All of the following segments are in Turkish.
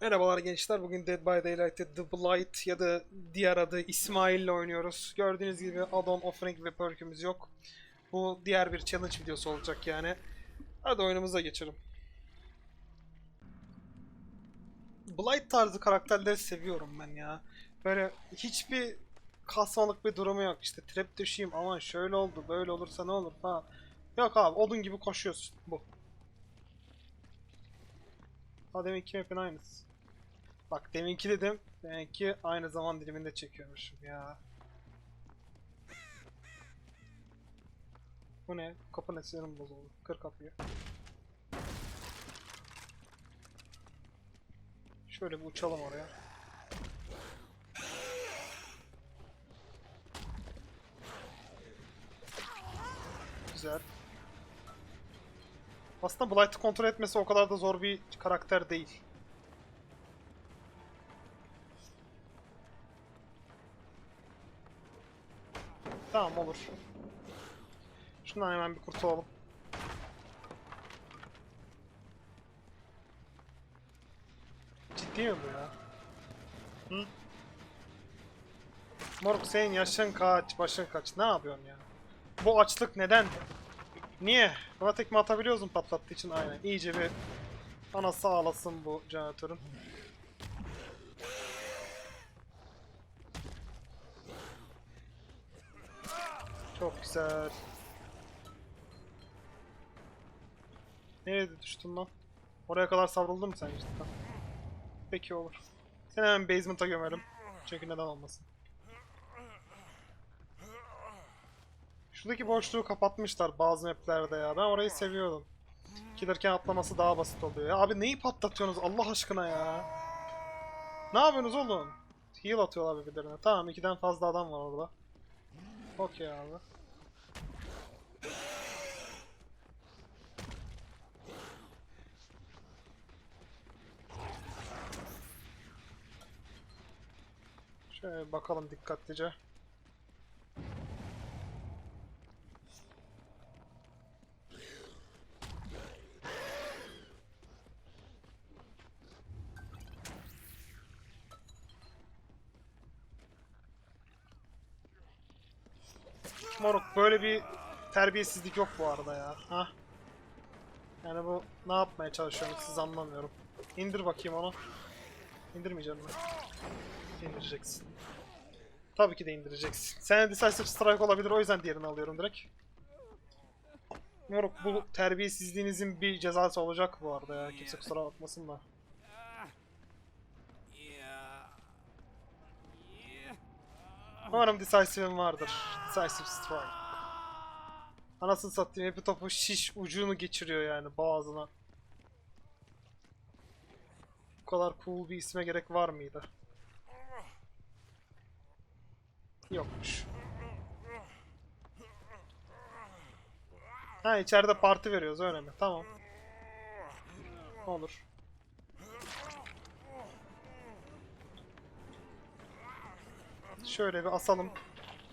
Merhabalar gençler. Bugün Dead by Daylight'te The Blight ya da diğer adı İsmail ile oynuyoruz. Gördüğünüz gibi add-on, offering ve perk'ümüz yok. Bu diğer bir challenge videosu olacak yani. Hadi oyunumuza geçelim. Blight tarzı karakterleri seviyorum ben ya. Böyle hiçbir kasmalık bir durumu yok. İşte trap düşeyim aman şöyle oldu böyle olursa ne olur falan. Yok abi odun gibi koşuyorsun bu. Ha deminki map'in aynısı. Bak deminki dedim. Deminki aynı zaman diliminde çekiyormuşum ya. Bu ne? Kapı ne? Sinirim bozuldu. Kır kapıyı. Şöyle bir uçalım oraya. Güzel. Aslında Blight'ı kontrol etmesi o kadar da zor bir karakter değil. Tamam olur. Şundan hemen bir kurtulalım. Ciddi mi bu ya? Hı? Moruk senin yaşın kaç, başın kaç? Ne yapıyorsun ya? Bu açlık neden? Niye? Buna tekme atabiliyorsun patlattığı için aynen. İyice bir anası ağlasın bu jeneratörün. Çok güzel. Nereye düştün lan? Oraya kadar savruldun mu sen cidden? Peki olur. Seni hemen basement'a gömerim. Çünkü neden olmasın. Şuradaki boşluğu kapatmışlar bazı maplerde ya. Ben orayı seviyordum. Gelirken atlaması daha basit oluyor. Abi neyi patlatıyorsunuz Allah aşkına ya? Ne yapıyorsunuz oğlum? Heal atıyorlar birbirlerine. Tamam ikiden fazla adam var orada. Okey abi. Şöyle bakalım dikkatlice. Moruk böyle bir terbiyesizlik yok bu arada ya. Ha? Yani bu ne yapmaya çalışıyorsunuz siz anlamıyorum. İndir bakayım onu. İndirmeyeceğim ben. İndireceksin. Tabii ki de indireceksin. Sen Decisive Strike olabilir o yüzden diğerini alıyorum direkt. Moruk bu terbiyesizliğinizin bir cezası olacak bu arada ya. Kimse kusura bakmasın da. Umarım Decisive'im vardır. Decisive Strike. Anasını satayım hepi topu şiş ucunu geçiriyor yani boğazına. Bu kadar cool bir isme gerek var mıydı? Yokmuş. Ha içeride parti veriyoruz öyle mi? Tamam. Olur. Şöyle bir asalım.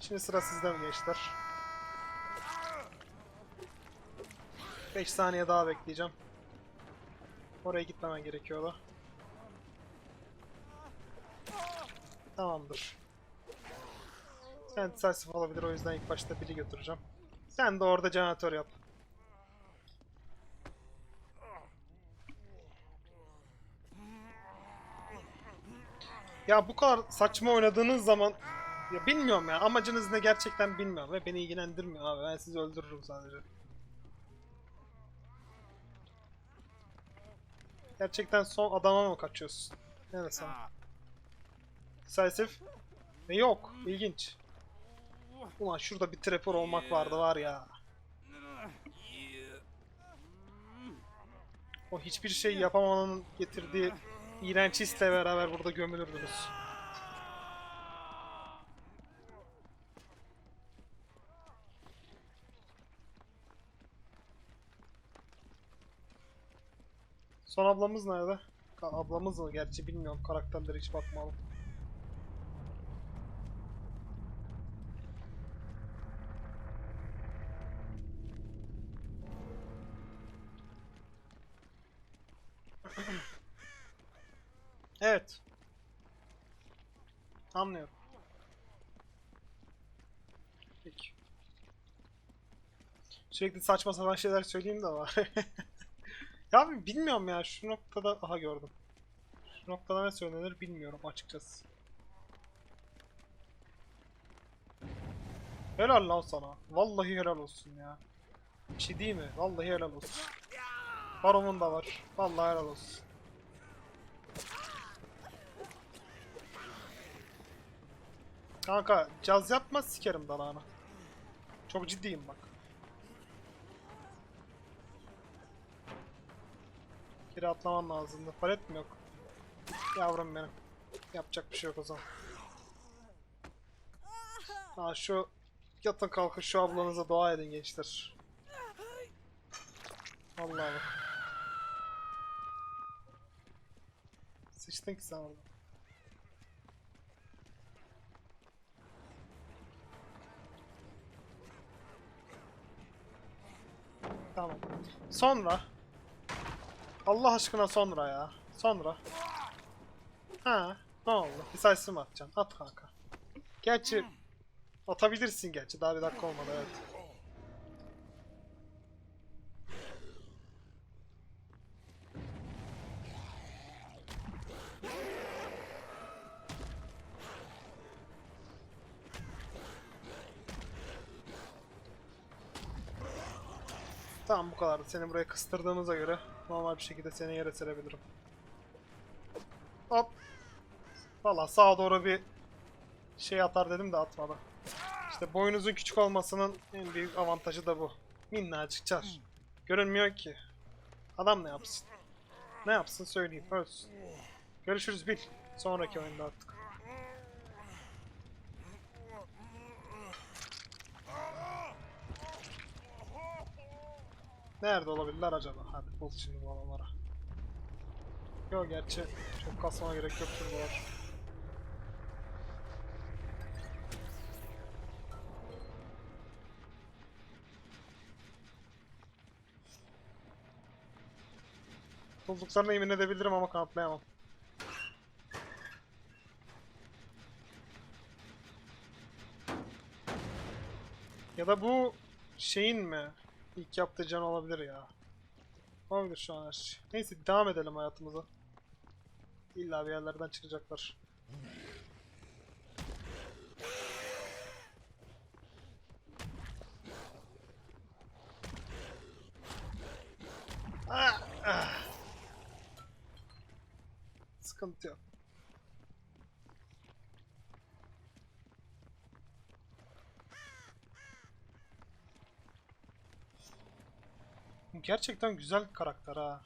Şimdi sıra sizde mi gençler? 5 saniye daha bekleyeceğim. Oraya gitmemen gerekiyor da. Tamamdır. Sen decisive olabilir o yüzden ilk başta biri götüreceğim. Sen de orada jeneratör yap. Ya bu kadar saçma oynadığınız zaman ya bilmiyorum ya amacınız ne gerçekten bilmiyorum ve beni ilgilendirmiyor abi ben sizi öldürürüm sadece. Gerçekten son adama mı kaçıyorsun? Ne desem? Decisive? Ve yok. İlginç. Ulan şurada bir trapper olmak vardı var ya. O hiçbir şey yapamamanın getirdiği iğrenç hisle beraber burada gömülürdünüz. Son ablamız nerede? Ablamız mı? Gerçi bilmiyorum. Karakterlere hiç bakmadım. Evet. Anlıyorum. Peki. Sürekli saçma sapan şeyler söyleyeyim de var. ya bilmiyorum ya şu noktada aha gördüm. Şu noktada ne söylenir bilmiyorum açıkçası. Helal lan sana. Vallahi helal olsun ya. Bir şey değil mi? Vallahi helal olsun. Baron'un da var. Vallahi helal olsun. Kanka caz yapma sikerim dalağını. Çok ciddiyim bak. Geri atlaman lazımdı. Palet mi yok? Yavrum benim. Yapacak bir şey yok o zaman. Ha şu yatın kalkın şu ablanıza dua edin gençler. Vallahi bak. Sıçtın ki sen orada. Tamam. Sonra. Allah aşkına sonra ya. Sonra. Ha, ne oldu? Decisive mi atacaksın? At kanka. Gerçi atabilirsin gerçi. Daha bir dakika olmadı evet. Tamam bu kadar. Seni buraya kıstırdığımıza göre normal bir şekilde seni yere serebilirim. Hop. Valla sağa doğru bir şey atar dedim de atmadı. İşte boyunuzun küçük olmasının en büyük avantajı da bu. Minnacık çar. Görünmüyor ki. Adam ne yapsın? Ne yapsın söyleyeyim. Ölsün. Görüşürüz Bil. Sonraki oyunda artık. Nerede olabilirler acaba? Hadi bul şimdi bu adamlara. Yok gerçi çok kasmana gerek yok şuradalar. Bulduklarına yemin edebilirim ama kanıtlayamam. Ya da bu şeyin mi? İlk yaptığı can olabilir ya. Olabilir şu an her şey. Neyse devam edelim hayatımıza. İlla bir yerlerden çıkacaklar. Ah, ah. Sıkıntı yok. Gerçekten güzel karakter ha.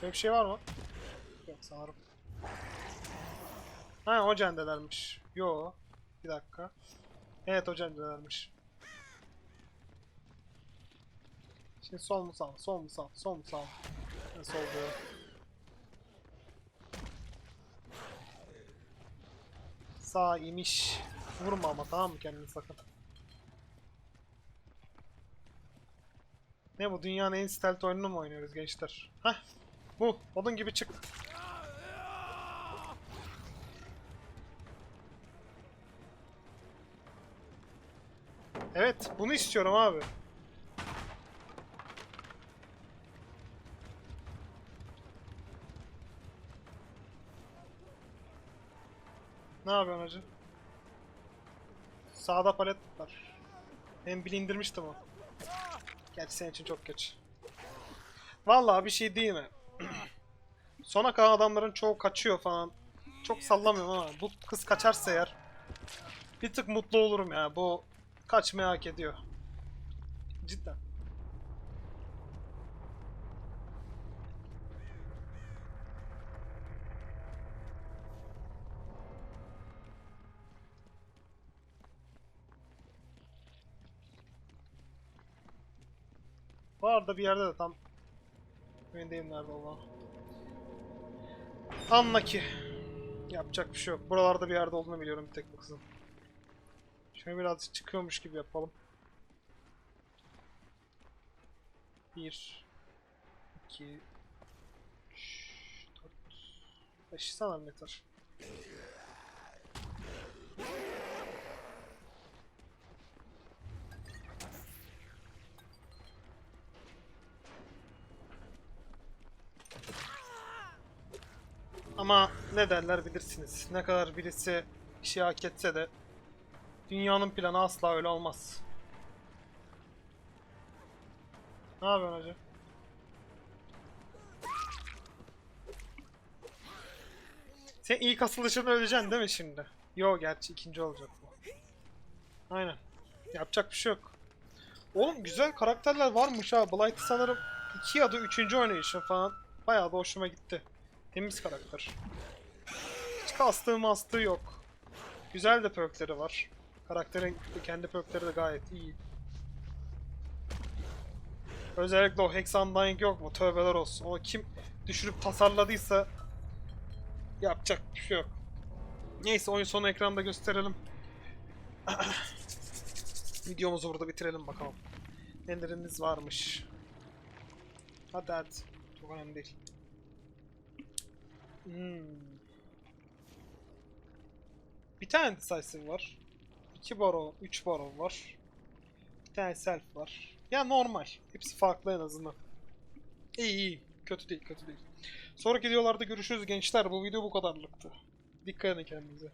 Şöyle bir şey var mı? Yok sanırım. Ha o cendelermiş. Yo. Bir dakika. Evet o cendelermiş. Şimdi sol mu sağ? Sol mu sağ? Sol mu sağ? Ben sol diyorum. Sağ imiş. Vurma ama tamam mı kendini sakın. Ne bu dünyanın en stealth oyununu mu oynuyoruz gençler? Hah bu odun gibi çık. Evet bunu istiyorum abi. Ne yapıyorsun hacı? Sağda palet var. Hem bile indirmiştim o. Gerçi senin için çok geç. Vallahi bir şey değil mi? Sona kalan adamların çoğu kaçıyor falan. Çok sallamıyorum ama bu kız kaçarsa eğer bir tık mutlu olurum ya. Bu kaçmayı hak ediyor. Cidden. Arada bir yerde de tam değilim nerede olduğunu. Anla ki. Yapacak bir şey yok. Buralarda bir yerde olduğunu biliyorum bir tek bu kızın. Şöyle biraz çıkıyormuş gibi yapalım. Bir, iki, üç, dört, Beş sanırım yeter. Ama ne derler bilirsiniz. Ne kadar birisi bir şey hak etse de dünyanın planı asla öyle olmaz. Ne yapıyorsun hacı? Sen ilk asılışında öleceksin değil mi şimdi? Yo gerçi ikinci olacak bu. Aynen. Yapacak bir şey yok. Oğlum güzel karakterler varmış ha. Blight sanırım 2 ya da 3. oynayışım falan. Bayağı da hoşuma gitti. Temiz karakter. Hiç kastığı mastığı yok. Güzel de perkleri var. Karakterin kendi perkleri de gayet iyi. Özellikle o Hex Undying yok mu? Tövbeler olsun. O kim düşürüp tasarladıysa yapacak bir şey yok. Neyse oyun sonu ekranda gösterelim. Videomuzu burada bitirelim bakalım. Nelerimiz varmış. Hadi hadi. Çok önemli değil. Hmm. Bir tane decisive var. İki baron, üç baron var. Bir tane self var. Ya normal. Hepsi farklı en azından. İyi iyi. Kötü değil, kötü değil. Sonraki videolarda görüşürüz gençler. Bu video bu kadarlıktı. Dikkat edin kendinize.